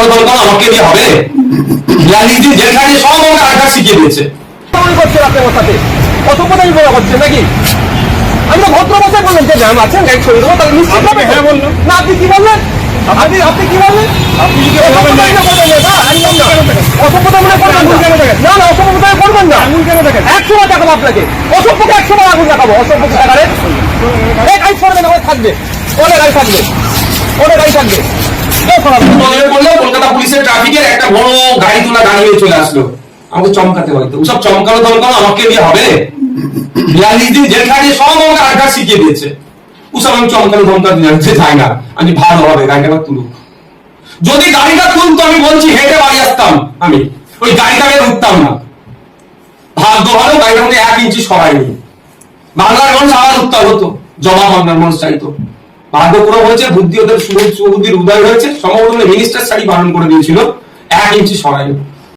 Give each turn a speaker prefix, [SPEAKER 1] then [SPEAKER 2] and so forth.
[SPEAKER 1] চমকানো দরকার আমাকে দিয়ে হবে। দিন জেল খাটিয়ে সব আমাকে আধার শিখিয়ে দিয়েছে।
[SPEAKER 2] মনে করছেন আপনি আমার সাথে অসভ্যতামি বলা হচ্ছে নাকি? আমি তো ভদ্র ভাষায় বললেন যে ম্যাম আছেন গাইড করে দেবো তাহলে নিশ্চিত হবে হ্যাঁ বললাম না আপনি কি বললেন? আপনি আপনি কি বললেন? আপনি কি অসভ্যতামি না অসভ্যতা মনে করবেন না। না না অসভ্যতা করবেন না। আঙুল কেন দেখেন একশো বার দেখাবো আপনাকে। অসভ্যকে একশো বার আঙুল দেখাবো। অসভ্যকে দেখারে এই গাইড করবেন আমার থাকবে। অনেক গাড়ি থাকবে। অনেক গাড়ি থাকবে।
[SPEAKER 1] আমি ভালো হবে, গাড়িটা তুলুক। যদি গাড়িটা তুলতো, আমি বলছি, হেঁটে বাড়ি আসতাম আমি। ওই গাড়িটা আমি উঠতাম না। ভাগ্য ভালো মধ্যে এক ইঞ্চি সরাইনি। বাংলার মানুষ আবার উত্তর হতো জবাব বাংলার মানুষ চাইতো পুরো হয়েছে, বুদ্ধি ওদের সুবুদ্ধির উদয় হয়েছে, সম্ভবত মিনিস্টার শাড়ি বারণ করে দিয়েছিল। এক ইঞ্চি সরাইনি